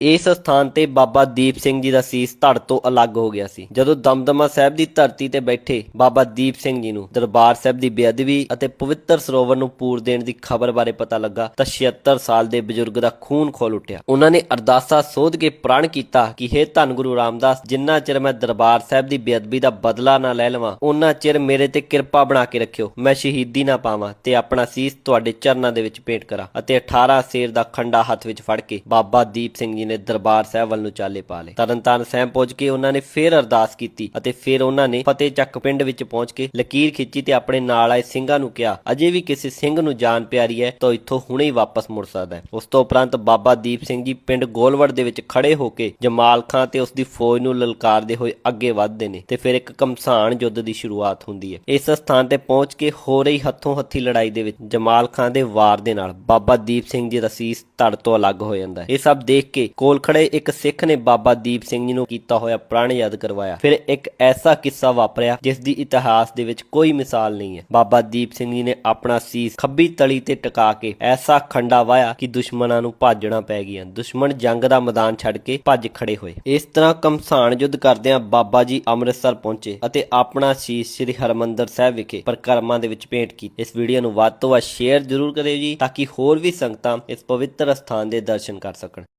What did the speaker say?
ਇਸ ਸਥਾਨ ਤੇ ਬਾਬਾ ਦੀਪ ਸਿੰਘ ਜੀ ਦਾ ਸੀਸ ਧੜ ਤੋਂ ਅਲੱਗ ਹੋ ਗਿਆ ਸੀ। ਜਦੋਂ ਦਮਦਮਾ ਸਾਹਿਬ ਦੀ ਧਰਤੀ ਤੇ ਬੈਠੇ ਬਾਬਾ ਦੀਪ ਸਿੰਘ ਜੀ ਨੂੰ, ਦਰਬਾਰ ਸਾਹਿਬ ਦੀ ਬੇਅਦਬੀ ਅਤੇ ਪਵਿੱਤਰ ਸਰੋਵਰ ਨੂੰ ਪੂਰ ਦੇਣ ਦੀ ਖਬਰ ਬਾਰੇ ਪਤਾ ਲੱਗਾ ਤਾਂ 76 ਸਾਲ ਦੇ ਬਜ਼ੁਰਗ ਦਾ ਖੂਨ ਖੋਲ ਉੱਠਿਆ। ਉਹਨਾਂ ਨੇ ਅਰਦਾਸਾ ਸੋਧ ਕੇ ਪ੍ਰਣ ਕੀਤਾ ਕਿ हे ਧੰਨ ਗੁਰੂ ਰਾਮਦਾਸ, ਜਿੰਨਾ ਚਿਰ ਮੈਂ ਦਰਬਾਰ ਸਾਹਿਬ ਦੀ ਬੇਅਦਬੀ ਦਾ ਬਦਲਾ ਨਾ ਲੈ ਲਵਾਂ ਉਹਨਾਂ ਚਿਰ ਮੇਰੇ ਤੇ ਕਿਰਪਾ ਬਣਾ ਕੇ ਰੱਖਿਓ। ਮੈਂ ਸ਼ਹੀਦੀ ਨਾ ਪਾਵਾਂ ਤੇ ਆਪਣਾ ਸੀਸ ਤੁਹਾਡੇ ਚਰਨਾਂ ਦੇ ਵਿੱਚ ਭੇਟ ਕਰਾਂ। ਅਤੇ 18 ਸੇਰ ਦਾ ਖੰਡਾ ਹੱਥ ਵਿੱਚ ਫੜ ਕੇ ਬਾਬਾ ਦੀਪ ਸਿੰਘ ਜੀ ਨੇ ਦਰਬਾਰ ਸਾਹਿਬ ਵੱਲ ਨੂੰ ਚਾਲੇ ਪਾ ਲਏ। ਤਰਨਤਾਰਨ ਸਾਹਿਬ ਪਹੁੰਚ ਕੇ ਉਹਨਾਂ ਨੇ ਫੇਰ ਅਰਦਾਸ ਕੀਤੀ ਅਤੇ ਫਿਰ ਉਹਨਾਂ ਨੇ ਫਤਿਹ ਚੱਕ ਪਿੰਡ ਵਿੱਚ ਪਹੁੰਚ ਕੇ ਲਕੀਰ ਖਿੱਚੀ ਤੇ ਆਪਣੇ ਨਾਲ ਆਏ ਸਿੰਘਾਂ ਨੂੰ ਕਿਹਾ, ਅਜੇ ਵੀ ਕਿਸੇ ਸਿੰਘ ਨੂੰ ਜਾਨ ਪਿਆਰੀ ਹੈ, ਤਾਂ ਇੱਥੋਂ ਹੁਣੇ ਹੀ ਵਾਪਸ ਮੁੜ ਸਕਦਾ ਹੈ। ਉਸ ਤੋਂ ਉਪਰੰਤ ਬਾਬਾ ਦੀਪ ਸਿੰਘ ਜੀ ਪਿੰਡ ਗੋਲਵੜ ਦੇ ਵਿੱਚ ਖੜੇ ਹੋ ਕੇ ਜਮਾਲ ਖਾਂ ਤੇ ਉਸ ਦੀ ਫੌਜ ਨੂੰ ਲਲਕਾਰਦੇ ਹੋਏ ਅੱਗੇ ਵੱਧਦੇ ਨੇ ਤੇ ਫਿਰ ਇੱਕ ਕਮਸਾਨ ਯੁੱਧ ਦੀ ਸ਼ੁਰੂਆਤ ਹੁੰਦੀ ਹੈ। ਇਸ ਸਥਾਨ ਤੇ ਪਹੁੰਚ ਕੇ ਹੋ ਰਹੀ ਹੱਥੋਂ ਹੱਥੀ ਲੜਾਈ ਦੇ ਵਿੱਚ ਜਮਾਲ ਖਾਂ ਦੇ ਵਾਰ ਦੇ ਨਾਲ ਬਾਬਾ ਦੀਪ ਸਿੰਘ ਜੀ ਦਾ ਸੀਸ ਧੜ ਤੋਂ ਅਲੱਗ ਹੋ ਜਾਂਦਾ ਹੈ। ਇਹ ਸਭ ਦੇਖ ਕੇ ਕੋਲ ਖੜੇ ਇੱਕ ਸਿੱਖ ਨੇ ਬਾਬਾ ਦੀਪ ਸਿੰਘ ਜੀ ਨੂੰ ਕੀਤਾ ਹੋਇਆ ਪ੍ਰਣ ਯਾਦ ਕਰਵਾਇਆ। ਫਿਰ ਇੱਕ ਐਸਾ ਕਿੱਸਾ ਵਾਪਰਿਆ ਜਿਸ ਦੀ ਇਤਿਹਾਸ ਦੇ ਵਿੱਚ ਕੋਈ ਮਿਸਾਲ ਨਹੀਂ ਹੈ। ਬਾਬਾ ਦੀਪ ਸਿੰਘ ਜੀ ਨੇ ਆਪਣਾ ਸੀਸ ਖੱਬੀ ਤਲੀ ਤੇ ਟਿਕਾ ਕੇ ਐਸਾ ਖੰਡਾ ਵਾਇਆ ਕਿ ਦੁਸ਼ਮਣਾਂ ਨੂੰ ਭਾਜਣਾ ਪੈ ਗਿਆ ਦੁਸ਼ਮਣ ਜੰਗ ਦਾ ਮੈਦਾਨ ਛੱਡ ਕੇ ਭੱਜ ਖੜੇ ਹੋਏ। ਇਸ ਤਰ੍ਹਾਂ ਕਮਸਾਨ ਯੁੱਧ ਕਰਦਿਆਂ ਬਾਬਾ ਜੀ ਅੰਮ੍ਰਿਤਸਰ ਪਹੁੰਚੇ ਅਤੇ ਆਪਣਾ ਸੀਸ ਸ੍ਰੀ ਹਰਮੰਦਰ ਸਾਹਿਬ ਵਿਖੇ ਪਰਿਕਰਮਾ ਦੇ ਵਿੱਚ ਭੇਂਟ ਕੀਤੀ। ਇਸ ਵੀਡੀਓ ਨੂੰ ਵੱਧ ਤੋਂ ਵੱਧ ਸ਼ੇਅਰ ਜ਼ਰੂਰ ਕਰਿਓ ਜੀ, ਤਾਂ ਕਿ ਹੋਰ ਵੀ ਸੰਗਤਾਂ ਇਸ ਪਵਿੱਤਰ ਸਥਾਨ ਦੇ ਦਰਸ਼ਨ ਕਰ ਸਕਣ।